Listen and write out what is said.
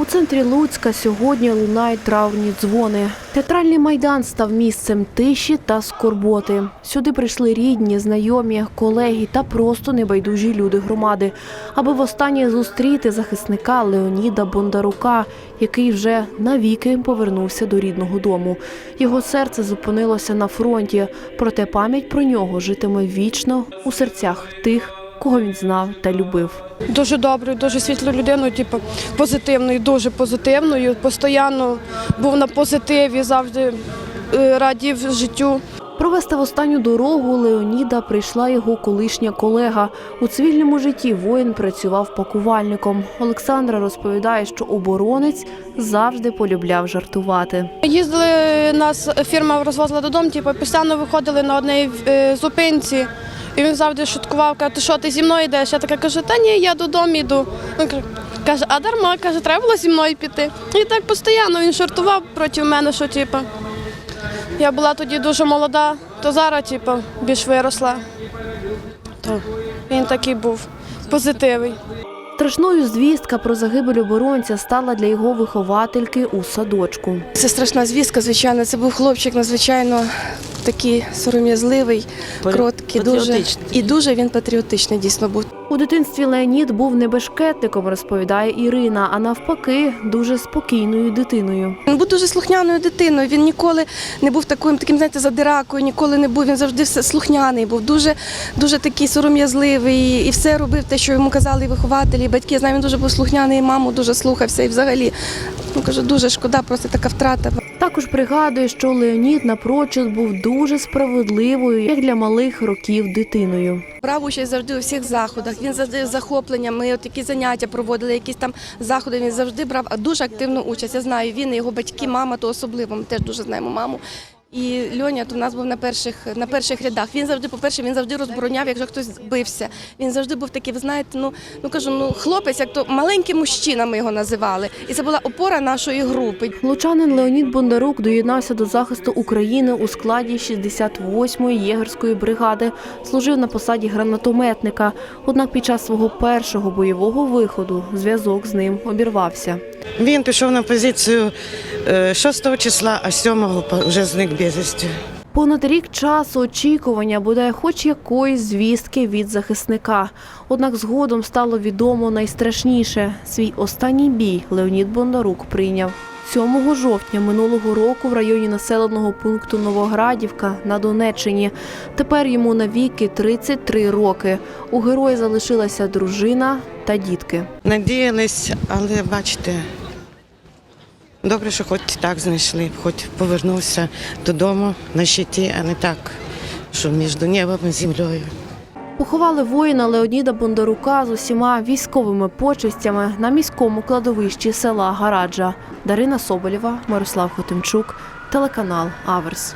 У центрі Луцька сьогодні лунають травні дзвони. Театральний майдан став місцем тиші та скорботи. Сюди прийшли рідні, знайомі, колеги та просто небайдужі люди громади, аби востаннє зустріти захисника Леоніда Бондарука, який вже навіки повернувся до рідного дому. Його серце зупинилося на фронті, проте пам'ять про нього житиме вічно у серцях тих, кого він знав та любив. Дуже доброю, дуже світлою людиною, типу, позитивною, дуже позитивною. Постійно був на позитиві, завжди е, радів життю. Провести в останню дорогу Леоніда прийшла його колишня колега. У цивільному житті воїн працював пакувальником. Олександра розповідає, що оборонець завжди полюбляв жартувати. Їздили нас, фірма розвозила додому, типу, постійно виходили на одній е, зупинці. І він завжди шуткував, каже, ти що, ти зі мною йдеш? Я така кажу, та ні, я додому йду. Він каже- а дарма, каже, треба було зі мною піти. І так постійно він жартував проти мене, що типу, я була тоді дуже молода, то зараз типу, більш виросла. То він такий був позитивний. Страшною звістка про загибель оборонця стала для його виховательки у садочку. Це страшна звістка, звичайно. Це був хлопчик надзвичайно такий сором'язливий, кроткий, дуже і дуже він патріотичний дійсно був. У дитинстві Леонід був не бешкетником, розповідає Ірина, а навпаки, дуже спокійною дитиною. Він був дуже слухняною дитиною. Він ніколи не був таким, таким знаєте, задиракою, ніколи не був. Він завжди все слухняний був. Дуже, дуже такий сором'язливий і все робив те, що йому казали і вихователі, і батьки. Я знаю, він дуже був слухняний, і маму дуже слухався. І взагалі, ну кажу, дуже шкода, просто така втрата. Також пригадує, що Леонід напрочуд був дуже справедливою, як для малих років дитиною. Брав участь завжди у всіх заходах. Він завжди захоплення. Ми от такі заняття проводили, якісь там заходи. Він завжди брав дуже активну участь. Я знаю, він і його батьки, мама, то особливо. Ми теж дуже знаємо маму. І Льоня то в нас був на перших на перших рядах. Він завжди, по-перше, він завжди розбороняв, якщо хтось бився. Він завжди був такий, ви знаєте, ну ну кажу, ну хлопець, як то маленький мужчина, ми його називали. І це була опора нашої групи. Лучанин Леонід Бондарук доєднався до захисту України у складі 68-ї єгерської бригади, служив на посаді гранатометника. Однак під час свого першого бойового виходу зв'язок з ним обірвався. Він пішов на позицію е, 6 числа, а 7 вже зник безвісті. Понад рік часу очікування буде хоч якоїсь звістки від захисника. Однак згодом стало відомо найстрашніше. Свій останній бій Леонід Бондарук прийняв 7 жовтня минулого року в районі населеного пункту Новоградівка на Донеччині. Тепер йому навіки 33 роки. У герої залишилася дружина та дітки. Надіялись, але бачите, добре, що хоч так знайшли, хоч повернувся додому на щиті, а не так, що між небом і землею. Поховали воїна Леоніда Бондарука з усіма військовими почестями на міському кладовищі села Гараджа. Дарина Соболєва, Мирослав Хотимчук, телеканал Аверс.